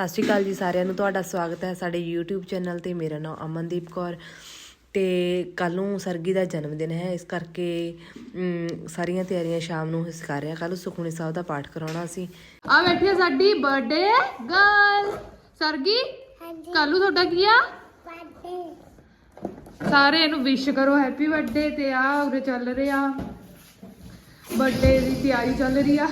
ਸਤਿ ਸ਼੍ਰੀ ਅਕਾਲ ਜੀ ਸਾਰਿਆਂ ਨੂੰ। ਤੁਹਾਡਾ ਸਵਾਗਤ ਹੈ ਸਾਡੇ YouTube ਚੈਨਲ ਤੇ। ਮੇਰਾ ਨਾਮ ਅਮਨਦੀਪ ਕੌਰ ਤੇ ਕੱਲ ਨੂੰ ਸਰਗੀ ਦਾ ਜਨਮ ਦਿਨ ਹੈ। ਇਸ ਕਰਕੇ ਸਾਰੀਆਂ ਤਿਆਰੀਆਂ ਸ਼ਾਮ ਨੂੰ ਅਸੀਂ ਕਰ ਰਹੇ ਹਾਂ। ਕੱਲ ਨੂੰ ਸੁਖਮਨੀ ਸਾਹਿਬ ਦਾ ਪਾਠ ਕਰਾਉਣਾ ਸੀ ਆ ਬੈਠੀ ਸਾਡੀ ਬਰਥਡੇ ਗਰਲ ਸਰਗੀ ਕੱਲੂ ਤੁਹਾਡਾ ਕੀ ਆ? ਸਾਰੇ ਇਹਨੂੰ ਵਿਸ਼ ਕਰੋ ਹੈਪੀ ਬਰਥਡੇ ਤੇ ਆ ਉਰੇ ਚੱਲ ਰਿਹਾ। ਬਰਥਡੇ ਦੀ ਤਿਆਰੀ ਚੱਲ ਰਹੀ ਆ।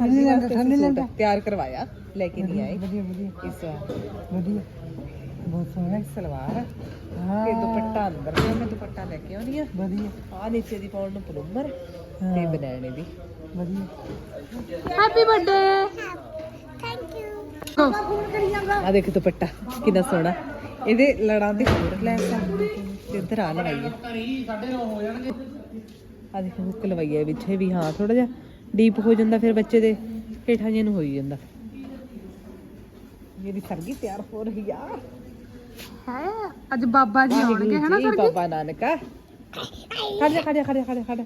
ਤਿਆਰ ਕਰਵਾਇਆ ਲੈ ਕੇ ਨਹੀਂ ਆਏ। ਵਧੀਆ ਵਧੀਆ। ਇਸ ਵਧੀਆ। ਬਹੁਤ ਸੋਹਣਾ ਸਲਵਾਰ। ਹਾਂ। ਤੇ ਦੁਪੱਟਾ ਅੰਦਰ ਤੇ ਮੈਂ ਦੁਪੱਟਾ ਲੈ ਕੇ ਆਉਣੀ ਆ। ਵਧੀਆ। ਆ ਨੀਚੇ ਦੀ ਪਾਉਣ ਨੂੰ ਪਲੰਬਰ ਤੇ ਬਨਾਣੇ ਦੀ। ਵਧੀਆ। ਹੈਪੀ ਬਰਥਡੇ ਆ ਦੇਖ ਦੁਪੱਟਾ ਕਿੰਨਾ ਸੋਹਣਾ। ਇਹਦੇ ਲੜਾਂ ਦੇ ਹੋਰ ਲੈ ਸਕਦੇ ਤੇ ਇੱਧਰ ਆ ਲਵਾਈ ਆ ਆ ਦੇਖ ਹੁੱਕ ਲਵਾਈ ਹੈ ਵਿੱਚ ਵੀ ਹਾਂ ਥੋੜਾ ਜਿਹਾ ਡੀਪ ਹੋ ਜਾਂਦਾ ਫਿਰ ਬੱਚੇ ਦੇ ਹੇਠਾਂ ਜਿਹੇ ਨੂੰ ਹੋਈ ਜਾਂਦਾ। ਮੇਰੀ ਸਰਗੀ ਤਿਆਰ ਹੋ ਰਹੀ ਆ। ਹੈ? ਅੱਜ ਬਾਬਾ ਜੀ ਆਉਣਗੇ ਹਨਾ ਜੀ, ਸਰਗੀ? ਬਾਬਾ ਨਾਨਕਾ ਖੜ ਜਾ ਖੜ ਜਾ ਖੜ ਜਾ ਖੜ ਜਾ ਖੜ ਜਾ।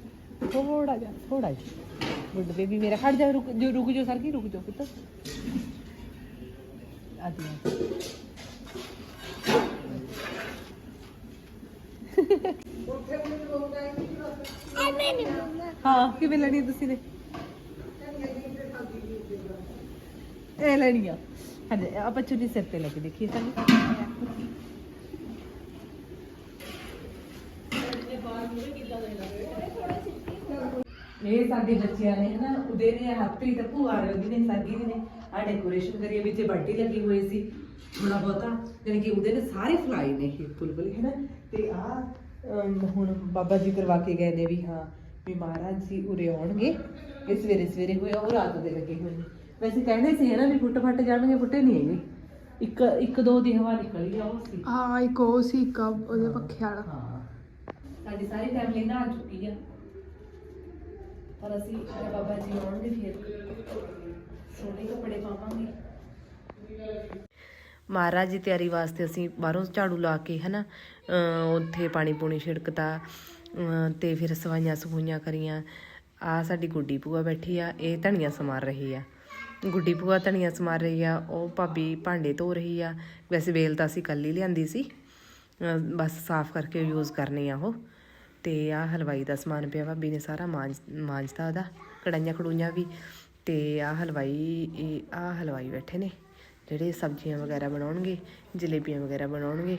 ਥੋੜਾ ਜਿਹਾ ਥੋੜਾ ਜਿਹਾ। ਗੁੱਡ ਬੇਬੀ ਮੇਰਾ ਖੜ ਜਾ ਰੁਕ ਜੋ ਰੁਕ ਜੋ ਸਰਗੀ ਰੁਕ ਜੋ ਪੁੱਤ। ਆ ਜੀ ਹਾਂ ਕਿਵੇਂ ਲੈਣੀ ਤੁਸੀਂ ਨੇ? ਇਹ ਲੈਣੀ ਆ ਹਾਂਜੀ, ਆਪਾਂ ਚੁੰਨੀ ਸਿਰ ਤੇ ਲੈ ਕੇ ਦੇਖੀਏ ਸਾਨੂੰ। ਇਹ ਸਾਡੇ ਬੱਚਿਆਂ ਨੇ ਹਨਾ, ਉਹਦੇ ਨੇ ਹੱਥੀ ਭੂਆ ਰਵੀ ਨੇ, ਸਾਗੀ ਨੇ ਆ ਡੈਕੋਰੇਸ਼ਨ ਕਰੀ ਵਿੱਚ ਬੱਟੀ ਲੱਗੀ ਹੋਈ ਸੀ ਥੋੜਾ ਬਹੁਤਾ ਯਾਨੀ ਕਿ ਉਹਦੇ ਨੇ ਸਾਰੇ ਫਲਾਈ ਨੇ ਇਹ ਬੁਲਬੁਲ ਹੈ ਤੇ ਆ ਹੁਣ ਬਾਬਾ ਜੀ ਕਰਵਾ ਕੇ ਗਏ ਨੇ ਵੀ ਹਾਂ, ਵੀ ਮਹਾਰਾਜ ਜੀ ਉਰੇ ਆਉਣਗੇ, ਇਹ ਸਵੇਰੇ ਸਵੇਰੇ ਹੋਇਆ ਉਹ ਰਾਤ ਦੇ ਲੱਗੇ ਹੋਏ ਨੇ। ਵੈਸੇ ਕਹਿੰਦੇ ਸੀ ਹੈ ਨਾ ਵੀ ਫੁੱਟ ਫੱਟ ਜਾਣਗੇ ਫੁੱਟੇ ਨਹੀਂ ਹੈਗੇ। ਇੱਕ ਇੱਕ ਦੋ ਦੀ ਹਵਾ ਨਿਕਲੀ ਆ ਉਹ ਸੀ। ਹਾਂ ਇੱਕ ਉਹ ਸੀ ਇੱਕ ਉਹਦੇ ਪੱਖੇ ਵਾਲਾ। ਹਾਂ। ਸਾਡੀ ਸਾਰੀ ਫੈਮਿਲੀ ਨਾ ਆ ਚੁੱਕੀ ਆ। ਪਰ ਅਸੀਂ ਬਾਬਾ ਜੀ ਆਉਣਗੇ ਫਿਰ। ਸੋਹਣੇ ਕੱਪੜੇ ਪਾਵਾਂਗੇ। ਮਹਾਰਾਜ ਦੀ ਤਿਆਰੀ ਵਾਸਤੇ ਅਸੀਂ ਬਾਹਰੋਂ ਝਾੜੂ ਲਾ ਕੇ ਹਨਾ ਉੱਥੇ ਪਾਣੀ ਪੂਣੀ ਛਿੜਕਤਾ ਤੇ ਫਿਰ ਸਫਾਈਆਂ ਸਫੂਈਆਂ ਕਰੀਆਂ। ਆ ਸਾਡੀ ਗੁੱਡੀ ਭੂਆ ਬੈਠੀ ਆ ਇਹ ਧਨੀਆ ਸਮਾਰ ਰਹੀ ਆ। ਗੁੱਡੀ ਭੂਆ ਧਨੀਆ ਸਮਾਰ ਰਹੀ ਆ, ਉਹ ਭਾਬੀ ਭਾਂਡੇ ਧੋ ਰਹੀ ਆ। ਵੈਸੇ ਵੇਲ ਤਾਂ ਅਸੀਂ ਕੱਲ ਹੀ ਲਿਆਂਦੀ ਸੀ। ਬਸ ਸਾਫ਼ ਕਰਕੇ ਯੂਜ਼ ਕਰਨੀ ਆ ਉਹ। ਤੇ ਆ ਹਲਵਾਈ ਦਾ ਸਮਾਨ ਪਿਆ, ਭਾਬੀ ਨੇ ਸਾਰਾ ਮਾਂਜ, ਮਾਂਜਤਾ ਉਹਦਾ ਕੜਾਈਆਂ ਕੜੂਈਆਂ ਵੀ। ਤੇ ਆ ਹਲਵਾਈ, ਇਹ ਆ ਹਲਵਾਈ ਬੈਠੇ ਨੇ, ਜਿਹੜੇ ਸਬਜ਼ੀਆਂ ਵਗੈਰਾ ਬਣਾਉਣਗੇ, ਜਲੇਬੀਆਂ ਵਗੈਰਾ ਬਣਾਉਣਗੇ।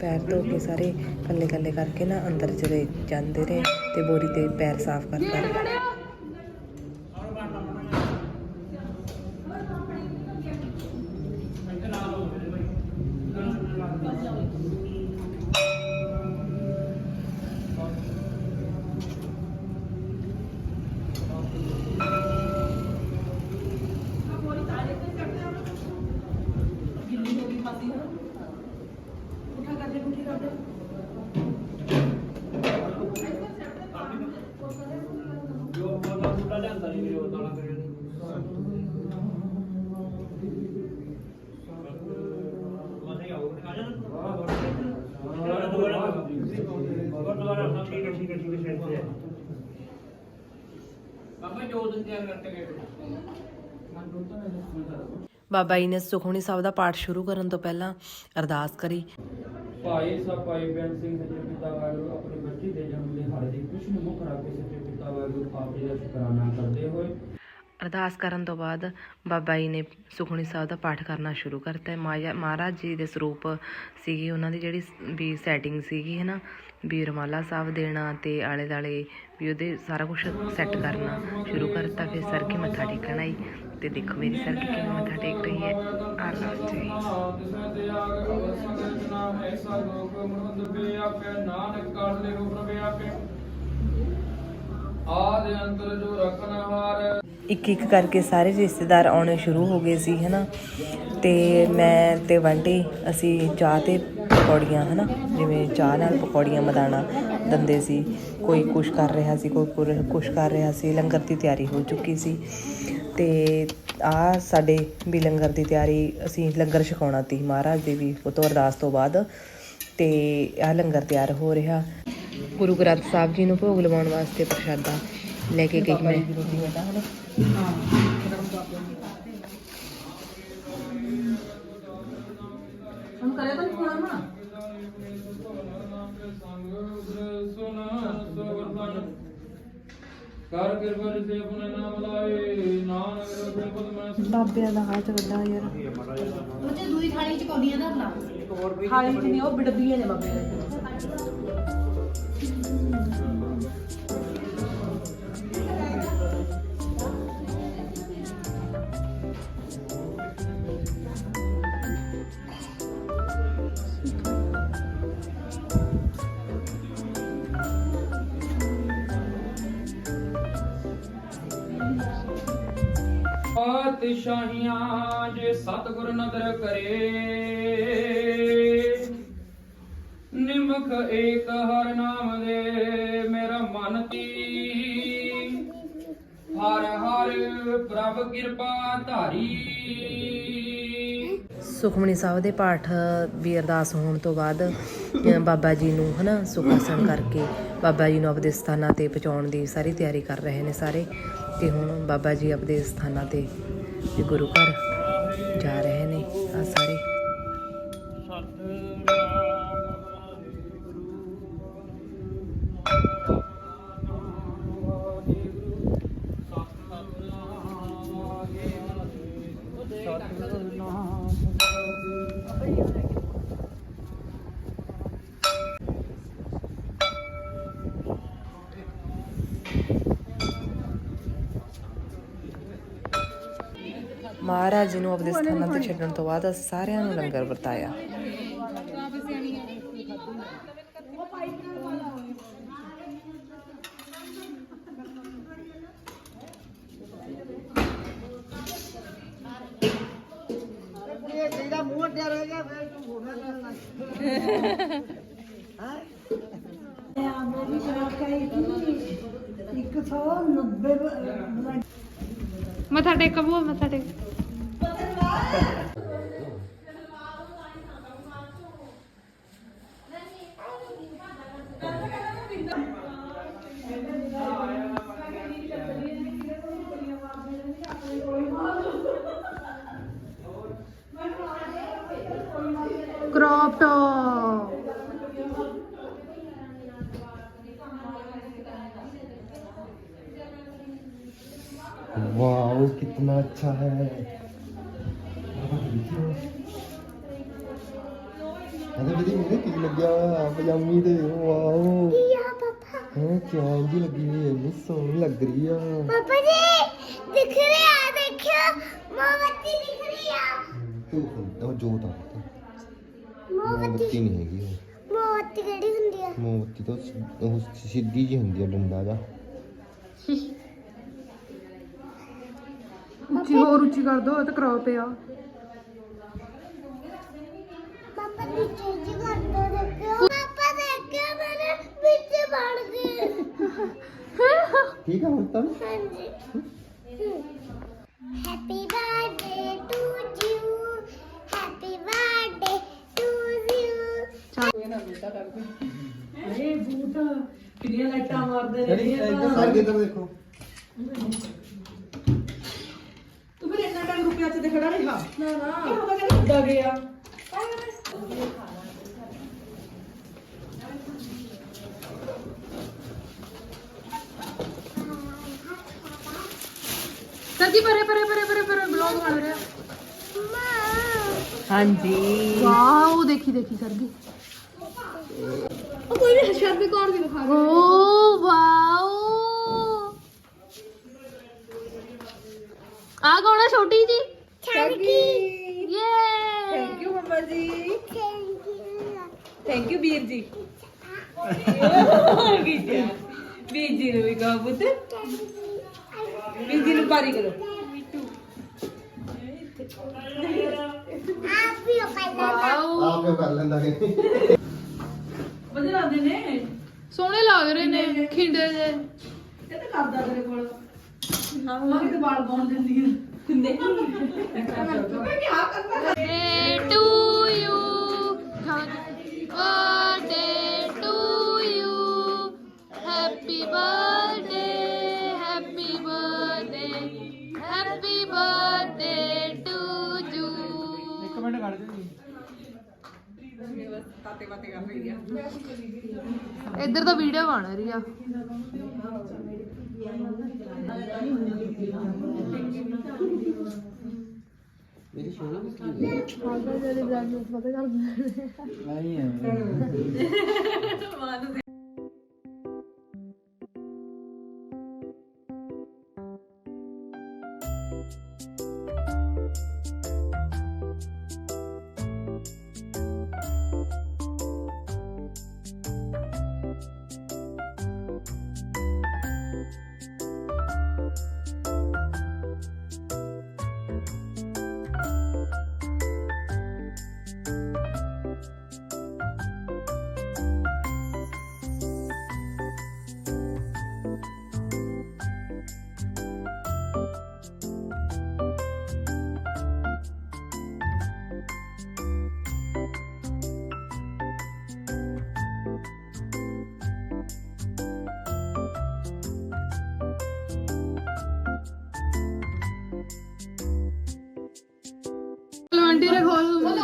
ਪੈਰ ਧੋ ਕੇ ਸਾਰੇ ਕੱਲੇ ਕੱਲੇ ਕਰਕੇ ਨਾ ਅੰਦਰ ਚਲੇ ਜਾਂਦੇ ਰਹੇ ਤੇ ਬੋਰੀ ਤੇ ਪੈਰ ਸਾਫ਼ ਕਰਦਾ ਬਾਬਾ ਜੀ ਨੇ ਸੁਖਮਨੀ ਸਾਹਿਬ ਦਾ ਪਾਠ ਸ਼ੁਰੂ ਕਰਨ ਤੋਂ ਪਹਿਲਾਂ ਅਰਦਾਸ ਕਰੀ। ਭਾਈ ਸਾਹਿਬ ਭਾਈ ਬੈਨ ਸਿੰਘ ਸੱਚੇ ਪਿਤਾ ਵਾਹਿਗੁਰੂ ਆਪਣੀ ਬੱਚੀ ਦੇ ਜਨਮ ਦਿਹਾੜੇ ਦੀ ਖੁਸ਼ੀ ਨੂੰ ਮੁੱਖ ਰੱਖ ਕੇ ਸੱਚੇ ਪਿਤਾ ਵਾਹਿਗੁਰੂ ਆਪ ਜੀ ਦਾ ਸ਼ੁਕਰਾਨਾ ਕਰਦੇ ਹੋਏ। ਅਰਦਾਸ ਕਰਨ ਤੋਂ ਬਾਅਦ ਬਾਬਾ ਜੀ ਨੇ ਸੁਖਮਨੀ ਸਾਹਿਬ ਦਾ ਪਾਠ ਕਰਨਾ ਸ਼ੁਰੂ ਕਰਤਾ। ਮਹਾਰਾਜ ਜੀ ਦੇ ਸਰੂਪ ਸੀਗੀ। ਉਹਨਾਂ ਦੀ ਜਿਹੜੀ ਵੀ ਸੈਟਿੰਗ ਸੀਗੀ ਹੈ ਨਾ ਵੀ ਰਮਾਲਾ ਸਾਹਿਬ ਦੇਣਾ ਤੇ ਆਲੇ ਦਾਲੇ ਵੀ ਉਹਦੇ ਸਾਰਾ ਕੁਝ ਸੈੱਟ ਕਰਨਾ। ਸ਼ੁਰੂ ਕਰਤਾ, ਫਿਰ ਸਰ ਕੇ ਮੱਥਾ ਟੇਕਣਾ ਆਈ ਤੇ ਦੇਖੋ ਮੇਰੀ ਸਰ ਕੇ ਕਿਵੇਂ ਮੱਥਾ ਟੇਕ ਰਹੀ ਹੈ। ਆ ਲਓ ਜੀ। ਐਸਾ ਲੋਕ ਮਨੁੰਦ ਬਿਆਪੈ ਨਾਨਕ ਕਾਲ ਦੇ ਰੂਪ ਬਿਆਪੈ ਆਦ ਅੰਤਰ ਜੋ ਰਖਨ ਹਾਰ ਇੱਕ ਇੱਕ ਕਰਕੇ ਸਾਰੇ ਰਿਸ਼ਤੇਦਾਰ ਆਉਣੇ ਸ਼ੁਰੂ ਹੋ ਗਏ ਸੀ, ਹਨਾ? ਤੇ ਮੈਂ ਤੇ ਬੰਟੀ ਅਸੀਂ ਚਾਹ ਤੇ ਪਕੌੜੀਆਂ, ਹਨਾ? ਜਿਵੇਂ ਚਾਹ ਨਾਲ ਪਕੌੜੀਆਂ ਮਦਾਣਾ ਦੰਦੇ ਸੀ, ਕੋਈ ਕੁਛ ਕਰ ਰਿਹਾ ਸੀ, ਕੋਈ ਕੁਛ ਕਰ ਰਿਹਾ ਸੀ, ਲੰਗਰ ਦੀ ਤਿਆਰੀ ਹੋ ਚੁੱਕੀ ਸੀ। ਤੇ ਆ ਸਾਡੇ ਵੀ ਲੰਗਰ ਦੀ ਤਿਆਰੀ ਅਸੀਂ ਲੰਗਰ ਛਕਾਉਣਾ ਤੀ ਮਹਾਰਾਜ ਦੇ ਵੀ ਉਹ ਤੋਂ ਅਰਦਾਸ ਤੋਂ ਬਾਅਦ। ਤੇ ਆ ਲੰਗਰ ਤਿਆਰ ਹੋ ਰਿਹਾ। ਗੁਰੂ ਗ੍ਰੰਥ ਸਾਹਿਬ ਜੀ ਨੂੰ ਭੋਗ ਲਵਾਉਣ ਵਾਸਤੇ ਪ੍ਰਸ਼ਾਦਾ ਲੈ ਕੇ ਗਈ ਮੈਂ। ਹੁਣ ਕਰਿਆ ਤਾਂ ਨਹੀਂ ਨਾ ਕਰ ਕਿਰਪਾ ਸੇ ਆਪਣੇ ਨਾਮ ਲਾਏ ਨਾਨਕ ਰਬੇ ਪਦ ਮੈਂ ਬਾਬਿਆਂ ਦਾ ਯਾਰ ਉਹਦੇ ਦੂਈ ਥਾਲੀ ਚ ਕੌਡੀਆਂ ਲਾ ਖਾਲੀ ਚ ਨਹੀਂ ਉਹ ਬਿੜਬੀਆਂ ਨੇ ਬਾਬੇ ਦੇ। ਪਾਤਸ਼ਾਹੀਆਂ ਜੇ ਸਤਿਗੁਰ ਨਦਰ ਕਰੇ। ਨਿਮਖ ਏਕ ਹਰ ਨਾਮ ਦੇ ਮੇਰਾ ਮਨ ਤੀ ਹਰ ਹਰ ਪ੍ਰਭ ਕਿਰਪਾ ਧਾਰੀ। ਸੁਖਮਨੀ ਸਾਹਿਬ ਦੇ ਪਾਠ ਵੀ ਅਰਦਾਸ ਹੋਣ ਤੋਂ ਬਾਅਦ ਬਾਬਾ ਜੀ ਨੂੰ, ਹਨਾ ਸੁਖਾਸਨ ਕਰਕੇ ਬਾਬਾ ਜੀ ਨੂੰ ਆਪਦੇ ਸਥਾਨਾਂ ਤੇ ਪਹੁੰਚਾਉਣ ਦੀ ਸਾਰੀ ਤਿਆਰੀ ਕਰ ਰਹੇ ਨੇ ਸਾਰੇ। ਤੇ ਹੁਣ ਬਾਬਾ ਜੀ ਆਪਦੇ ਸਥਾਨਾਂ ਤੇ ਗੁਰੂ ਘਰ ਜਾ ਰਹੇ ਮਹਾਰਾਜ ਜੀ ਨੂੰ ਆਪਦੇ ਸਥਾਨਾਂ ਤੇ ਛੱਡਣ ਤੋਂ ਬਾਅਦ ਅਸੀਂ ਸਾਰਿਆਂ ਨੂੰ ਲੰਗਰ ਵਰਤਾਇਆ। ਮੱਥਾ ਟੇਕ ਬੂਆ ਮੱਥਾ ਟੇਕ। अच्छा है ਅਰੇ ਵੀਰੇ ਮੇਰੇ ਕੀ ਲੱਗਿਆ ਹੋਇਆ ਪਜਾਮੀ ਤੇ ਵਾਓ ਕੀ ਆ ਪਾਪਾ ਹਾਂ ਚੈਨ ਜੀ ਲੱਗੀ ਹੋਈ ਹੈ ਇੰਨੀ ਸੋਹਣੀ ਲੱਗ ਰਹੀ ਆ ਪਾਪਾ ਜੀ ਦਿਖ ਰਿਹਾ ਦੇਖਿਓ ਮੋਮਬੱਤੀ ਦਿਖ ਰਹੀ ਆ ਤੂੰ ਉਹ ਜੋਤ ਆ ਮੋਮਬੱਤੀ ਨਹੀਂ ਹੈਗੀ ਉਹ। ਮੋਮਬੱਤੀ ਕਿਹੜੀ ਹੁੰਦੀ ਆ ਮੋਮਬੱਤੀ ਤਾਂ ਸਿ- ਉਹ ਸਿੱਧੀ ਜੀ ਹੁੰਦੀ ਆ ਡੰਡਾ ਜਾ ਉੱਚੀ ਹੋਰ ਉੱਚੀ ਕਰ ਦੋ ਇਹ ਤਾਂ ਕਰਾਉ ਪਿਆ ਪਾਪਾ ਵਿੱਚ ਉੱਚੀ ਕਰ ਦੋ ਦੇਖੋ ਪਾਪਾ ਦੇਖਿਆ ਮੇਰੇ ਵਿੱਚ ਵੜ ਗਏ। ਠੀਕ ਹੈ ਹੁਣ ਤਾਂ? ਹਾਂਜੀ। Happy birthday to you happy birthday to you ਚਾਹੇ ਨਾ ਬੂਟਾ ਕਰ ਦੇ ਅਰੇ ਬੂਟਾ ਕਿੰਨੀਆਂ ਲਾਈਟਾਂ ਮਾਰਦੇ ਨੇ ਇਹ ਤਾਂ ਸਾਰੇ ਇੱਧਰ ਦੇਖੋ। ਸਰ ਜੀ ਪਰੇ ਪਰੇ ਪਰੇ ਪਰੇ ਪਰੇ ਬਲੌਗ ਬਣ ਰਿਹਾ ਹਾਂਜੀ ਵਾਓ ਦੇਖੀ ਦੇਖੀ ਸਰ ਜੀ ਉਹ ਕੋਈ ਵੀ ਸ਼ਰਟ ਵੀ ਕੌਣ ਦੀ ਵਿਖਾ ਓ ਵਾਓ ਆ ਕੌਣ ਹੈ ਛੋਟੀ ਜੀ ਥੈਂਕ ਯੂ ਯੇ ਥੈਂਕ ਯੂ ਮੰਮਾ ਜੀ ਥੈਂਕ ਯੂ ਥੈਂਕ ਯੂ ਵੀਰ ਜੀ ਵੀਰ ਜੀ ਨੂੰ ਵੀ ਕਹੋ ਪੁੱਤ। ਵੀਰ ਜੀ ਨੂੰ ਪਾਰੀ ਕਰੋ। ਆਪ ਵੀ ਉਹ ਕਰ ਵਾਓ ਆਪ ਹੀ ਕਰ ਲੈਂਦਾ ਕਿ ਵਧੀਆ ਲੱਗਦੇ ਨੇ। ਇਹ ਸੋਹਣੇ ਲੱਗ ਰਹੇ ਨੇ ਖਿੰਡੇ ਜੇ। ਤਾਂ ਕਰਦਾ ਤੇਰੇ ਕੋਲ। ਮੰਮੀ ਤੇ ਵਾਲ ਪਾਉਣ ਦਿੰਦੀ ਹੈ ਨਹੀਂ। ਮੈਂ ਕੀ ਆ ਕਰਦਾ। Day to you. ਤਾਤੇ ਬਾਤੇ ਕਰ ਰਹੀ ਆ। ਇੱਧਰ ਤਾਂ ਵੀਡੀਓ ਬਣ ਰਹੀ ਆ। ਮੇਰੀ ਸ਼ੋਣਾ ਨਹੀਂ ਹੈ। ਆਂਟੀ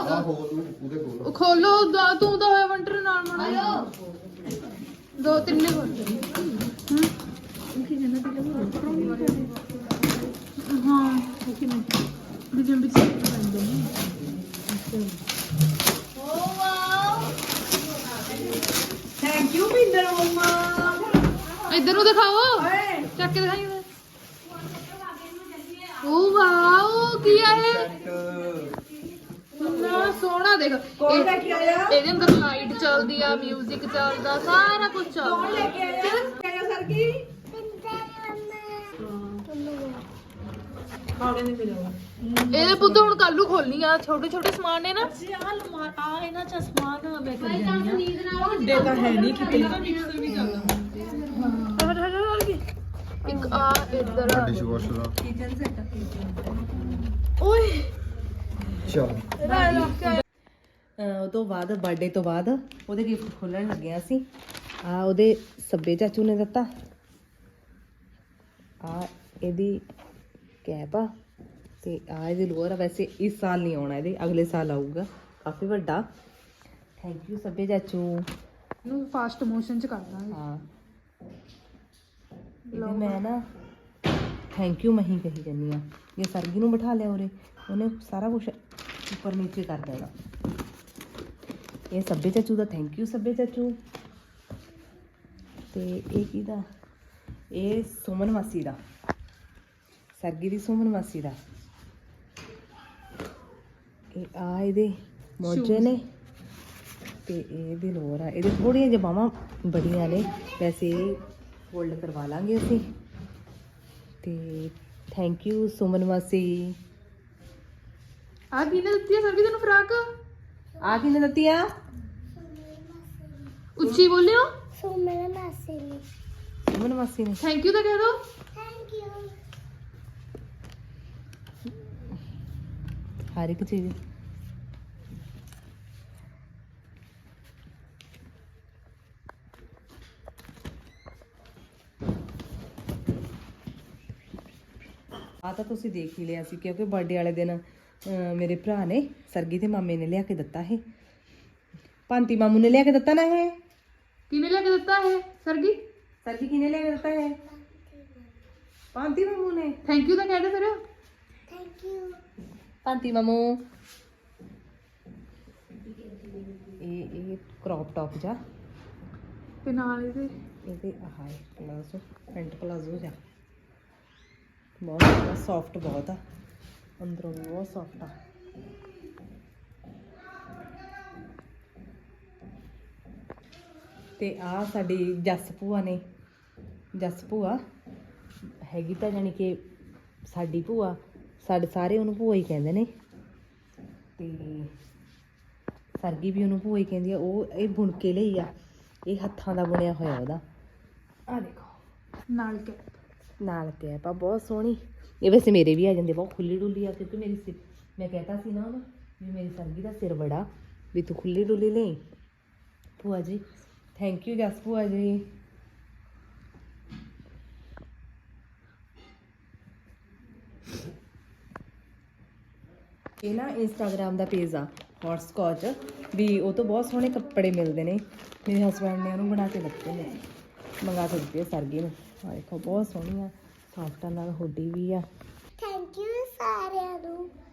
ਆ ਹੋ ਤੂੰ ਉਹਦੇ ਕੋਲ। ਖੋਲੋ ਦਾ- ਤੂੰ ਤਾਂ ਹੋਇਆ ਵੰਟਰ ਨਾਲ ਮੜਾ ਦੋ ਤਿੰਨੇ ਖੋਲ ਹਾਂ ਨੇ। ਥੈਂਕ ਯੂ ਪਿੰਦਰ ਮੰਮਾ ਇੱਧਰ ਨੂੰ ਦਿਖਾਓ। ਚੱਕ ਕੇ ਦਿਖਾਈ। ਉਹਦੇ। ਓ ਵਾਓ ਕੀ ਆ ਇਹ? ਸੋਹਣਾ ਦੇਖ। ਕੌਣ ਇਹ- ਲੈ ਕੇ ਆਇਆ? ਇਹਦੇ ਅੰਦਰ ਲਾਈਟ ਚੱਲਦੀ ਆ 뮤직 ਚੱਲਦਾ ਸਾਰਾ ਕੁਝ ਚੱਲਦਾ। ਲੈ ਕੇ ਆਇਆ? ਆਇਆ ਸਰ ਕੀ? ਖਾਣੇ ਨਹੀਂ ਮਿਲੇਗਾ ਇਹਦੇ ਪੁੱਤ ਹੁਣ ਕੱਲੂ ਖੋਲਣੀ ਆ ਛੋਟੇ ਛੋਟੇ ਸਮਾਨ ਨੇ ਨਾ। ਆ ਇਹਨਾਂ ਚ ਸਮਾਨ ਮੈਂ ਕਰ ਜਾਂਦੀ ਆ। ਵੱਡੇ ਤਾਂ ਹੈ ਨਹੀਂ ਕਿਤੇ। ਇੱਕ ਆ ਇੱਧਰ ਆ। ਡਿਸ਼ ਵਾਸ਼ਰ ਦਾ। ਕਿਚਨ ਸੈਟ ਓਏ। ਚਲ ਉਹ ਤੋਂ ਬਾਅਦ ਬਰਥਡੇ ਤੋਂ ਬਾਅਦ ਉਹਦੇ ਗਿਫਟ ਖੋਲਣ ਲੱਗਿਆ ਸੀ ਆ ਉਹਦੇ ਸੱਬੇ ਚਾਚੂ ਨੇ ਦਿੱਤਾ। ਆ ਇਹਦੀ ਕੈਪ ਆ ਤੇ ਆ ਇਹਦੀ ਲੋਅਰ ਆ। ਵੈਸੇ ਇਸ ਸਾਲ ਨਹੀਂ ਆਉਣਾ ਇਹਦੇ ਅਗਲੇ ਸਾਲ ਆਊਗਾ। ਕਾਫੀ ਵੱਡਾ। ਥੈਂਕ ਯੂ ਸੱਬੇ ਚਾਚੂ। ਨੂੰ ਫਾਸਟ ਮੋਸ਼ਨ ਚ ਕਰਦਾ ਹਾਂ। ਇਹਦੇ ਮੈਂ ਨਾ ਥੈਂਕ ਯੂ ਮਹੀਂ ਕਹੀ ਜਾਂਦੀ ਆ ਇਹ ਸਰਗੀ ਨੂੰ ਬਿਠਾ ਲਿਆ ਉਰੇ। ਉਹਨੇ ਸਾਰਾ ਕੁਝ ਉੱਪਰ ਨੀਚੇ ਕਰ ਦੇਣਾ। ਇਹ ਸੱਬੇ ਚਾਚੂ ਦਾ ਥੈਂਕ ਯੂ ਸੱਬੇ ਚਾਚੂ। ਤੇ ਇਹ ਕਿਹਦਾ? ਇਹ ਸੁਮਨ ਮਾਸੀ ਦਾ। ਸਰਗੀ ਦੀ ਸੁਮਨ ਮਾਸੀ ਦਾ। ਇਹ ਆ ਇਹਦੇ ਮੋਜੇ ਨੇ। ਤੇ ਇਹਦੇ ਲੋਰ ਆ। ਇਹਦੇ ਥੋੜੀਆਂ ਜਿਹਾ ਬਾਹਾਂ ਬੜੀਆਂ ਨੇ। ਵੈਸੇ ਫੋਲਡ ਕਰਵਾ ਲਾਂਗੇ ਅਸੀਂ। ਤੇ ਥੈਂਕ ਯੂ ਸੁਮਨ ਮਾਸੀ। ਆ ਕਿਨੇ ਦਿੱਤੀ ਆ ਸਰਗੀ ਤੈਨੂੰ ਫਰਾਕ? ਆ ਕਿਨੇ ਦਿੱਤੀ ਆ ਉੱਚੀ ਬੋਲਿਓ। ਸੋ ਮੇਰੇ ਨੇ ਸੁਮਨ ਮਾਸੀ ਨੇ। ਥੈਂਕ ਯੂ ਤਾਂ ਕਹਿ ਦੋ। ਥੈਂਕ ਯੂ ਹਰ ਇੱਕ ਚੀਜ਼। ਆ ਤਾਂ ਤੁਸੀਂ ਦੇਖ ਹੀ ਲਿਆ ਸੀ, ਕਿਉਂਕਿ ਬਰਥਡੇ ਵਾਲੇ ਦਿਨ ਮੇਰੇ ਭਰਾ ਨੇ ਸਰਗੀ ਤੇ ਮਾਮੇ ਨੇ ਲਿਆ ਕੇ ਦਿੱਤਾ ਇਹ। ਭਾਂਤੀ ਮਾਮੂ ਨੇ ਲਿਆ ਕੇ ਦਿੱਤਾ ਨਾ ਇਹ? ਕਿਨੇ ਲੈ ਕੇ ਦਿੱਤਾ ਹੈ ਸਰਗੀ? ਸਰਗੀ ਕਿਨੇ ਲਿਆ ਕੇ ਦਿੱਤਾ ਇਹ? ਭਾਂਤੀ ਮਾਮੂ ਨੇ। ਥੈਂਕ ਯੂ ਤਾਂ ਕਹਿ ਦੇ ਫਿਰ। ਥੈਂਕ ਯੂ ਭਾਂਤੀ ਮਾਮੂ। ਇਹ ਇਹ ਕ੍ਰੌਪ ਟੌਪ ਜਾ। ਤੇ ਨਾਲ ਇਹਦੇ। ਇਹਦੇ ਆਹ ਹੈ ਪਲਾਜ਼ੋ ਪੈਂਟ ਪਲਾਜ਼ੋ ਜਾ। ਬਹੁਤ ਸੌਫਟ ਬਹੁਤ ਆ। ਅੰਦਰੋਂ ਵੀ ਬਹੁਤ ਸੌਫਟ ਆ। ਤੇ ਆ ਸਾਡੀ ਜੱਸ ਭੂਆ ਨੇ ਜੱਸ ਭੂਆ ਹੈਗੀ ਤਾਂ ਜਾਣੀ ਕਿ ਸਾਡੀ ਭੂਆ ਸਾਡੇ ਸਾਰੇ ਉਹਨੂੰ ਭੂਆ ਹੀ ਕਹਿੰਦੇ ਨੇ। ਤੇ ਸਰਗੀ ਵੀ ਉਹਨੂੰ ਭੂਆ ਹੀ ਕਹਿੰਦੀ ਆ ਉਹ ਇਹ ਬੁਣ ਕੇ ਲਈ ਆ ਇਹ ਹੱਥਾਂ ਦਾ ਬਣਿਆ ਹੋਇਆ ਉਹਦਾ। ਆ ਦੇਖੋ ਨਾਲ ਕੇ ਨਾਲ ਕੈਪ ਆ ਬਹੁਤ ਸੋਹਣੀ। ਇਹ ਵੈਸੇ ਮੇਰੇ ਵੀ ਆ ਜਾਂਦੇ, ਬਹੁਤ ਖੁੱਲੀ ਡੁੱਲੀ ਆ, ਕਿਉਂਕਿ ਮੇਰੀ ਸਿਰ ਮੈਂ ਕਹਿਤਾ ਸੀ ਨਾ ਉਹਨੂੰ ਵੀ ਮੇਰੀ ਸਰਗੀ ਦਾ ਸਿਰ ਬੜਾ, ਵੀ ਤੂੰ ਖੁੱਲੀ ਡੁੱਲੀ ਲੈ ਭੂਆ ਜੀ ਥੈਂਕ ਯੂ ਜਸ ਭੂਆ ਜੀ। ਇਹ ਨਾ ਇੰਸਟਾਗ੍ਰam ਦਾ ਪੇਜ ਆ ਹੌਟ ਸਕੌਚ ਵੀ ਉਹ ਤੋਂ ਬਹੁਤ ਸੋਹਣੇ ਕੱਪੜੇ ਮਿਲਦੇ ਨੇ। ਮੇਰੇ ਹਸਬੰਡ ਨੇ ਉਹਨੂੰ ਬਣਾ ਕੇ ਦਿੱਤੇ ਨੇ, ਮੰਗਾ ਕੇ ਦਿੱਤੇ ਸਰਗੀ ਨੂੰ। ਆ ਦੇਖੋ, ਬਹੁਤ ਸੋਹਣੀ ਆ ਸਾਫਟਾਂ ਨਾਲ ਹੋਡੀ ਵੀ ਆ। ਥੈਂਕ ਯੂ ਸਾਰਿਆਂ ਨੂੰ।